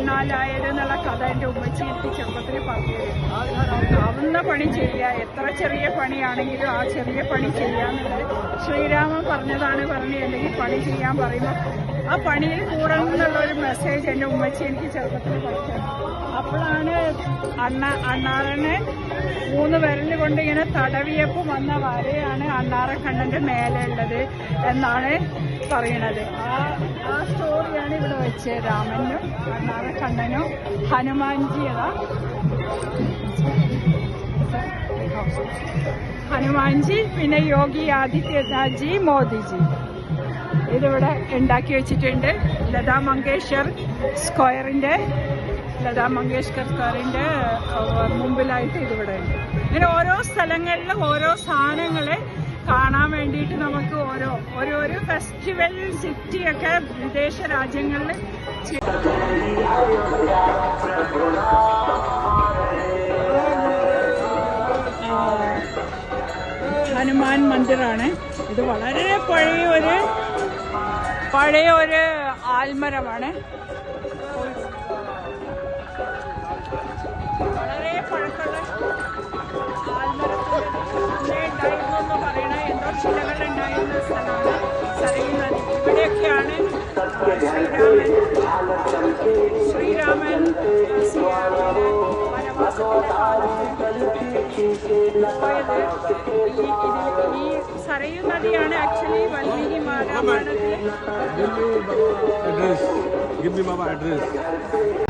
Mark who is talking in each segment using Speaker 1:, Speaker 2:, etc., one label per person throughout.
Speaker 1: തന്നാലായത് എന്നുള്ള കഥ എന്റെ ഉമ്മച്ചി എനിക്ക് ചെറുപ്പത്തിൽ പറഞ്ഞു ആവുന്ന പണി ചെയ്യുക എത്ര ചെറിയ പണിയാണെങ്കിലും ആ ചെറിയ പണി ചെയ്യാന്നുള്ളത് ശ്രീരാമൻ പറഞ്ഞതാണ് പറഞ്ഞ് അല്ലെങ്കിൽ പണി ചെയ്യാൻ പറയുമ്പോൾ ആ പണിയിൽ കൂടണം എന്നുള്ള ഒരു മെസ്സേജ് എന്റെ ഉമ്മച്ചി എനിക്ക് ചെറുപ്പത്തിൽ പറഞ്ഞു അപ്പോഴാണ് അണ്ണ അണ്ണാറനെ മൂന്ന് വിരൽ കൊണ്ട് ഇങ്ങനെ തടവിയപ്പോൾ വന്ന വരയാണ് അണ്ണാറക്കണ്ണന്റെ മേലെ ഉള്ളത് എന്നാണ് പറയണത്. ആ ആ സ്റ്റോറിയാണ് ഇവിടെ വെച്ച് രാമനും അണ്ണാറക്കണ്ണനും ഹനുമാൻജിയതാ ഹനുമാൻജി പിന്നെ യോഗി ആദിത്യനാഥ്ജി മോദിജി. ഇതിവിടെ ഉണ്ടാക്കി വെച്ചിട്ടുണ്ട്. ലതാ മങ്കേഷ്കർ സ്ക്വയറിന്റെ ലതാ മങ്കേഷ്കർ സ്ക്വയറിന്റെ മുമ്പിലായിട്ട് ഇതിവിടെ ഉണ്ട്. ഇങ്ങനെ ഓരോ സ്ഥലങ്ങളിലും ഓരോ സാധനങ്ങളെ കാണാൻ വേണ്ടിയിട്ട് നമുക്ക് ഓരോ ഓരോരോ ഫെസ്റ്റിവൽ സിറ്റിയൊക്കെ വിദേശ രാജ്യങ്ങളിൽ ഹനുമാൻ മന്ദിറാണ്. ഇത് വളരെ പഴയ ഒരു പഴയ ഒരു ആൽമരമാണ്. വളരെ പഴക്കമുള്ള പറയണ ഉണ്ടായിരുന്ന സ്ഥലമാണ് സരയൂ നദി ഇവിടെയൊക്കെയാണ് ശ്രീരാമൻ ശ്രീരാമൻ വനവാസത്തിന്റെ ഈ സരയു നദിയാണ് ആക്ച്വലി വൽമീകി രാമായണത്തിലെ
Speaker 2: address. Give me Baba address.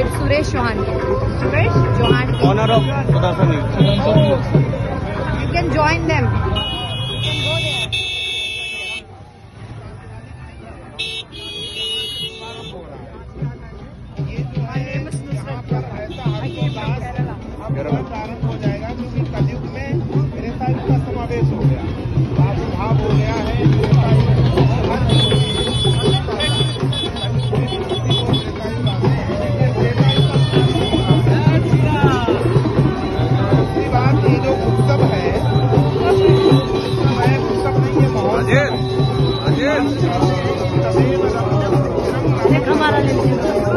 Speaker 3: It's Suresh Chauhan. Suresh Chauhan.
Speaker 2: Owner of
Speaker 3: You can join them. You can go there.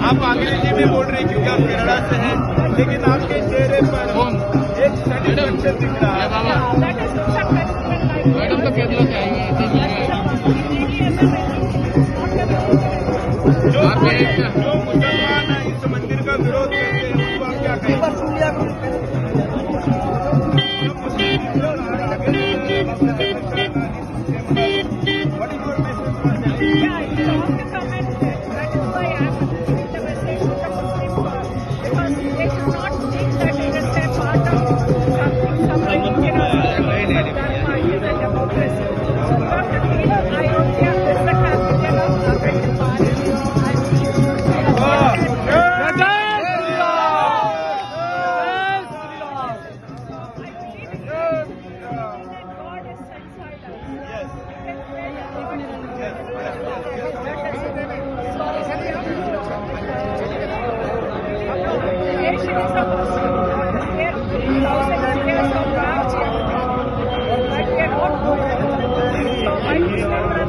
Speaker 4: آپ انگریزی میں بول رہے ہیں کیونکہ آپ کینیڈا
Speaker 3: سے ہیں لیکن آپ Thank you.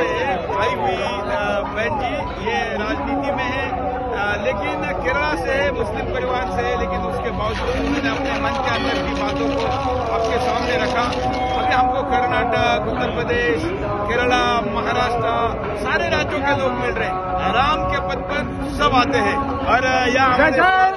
Speaker 3: آئی ہوئی بہن جی یہ راجنیتی میں ہے لیکن کیرلا سے ہے، مسلم پریوار سے ہے، لیکن اس کے باوجود انہوں نے اپنے من کے اندر کی باتوں کو آپ کے سامنے رکھا۔ ابھی ہم کو کرناٹک، اتر پردیش، کیرلا مہاراشٹر سارے راجیوں کے لوگ مل رہے ہیں۔ رام کے پد پر سب آتے ہیں۔ اور یہ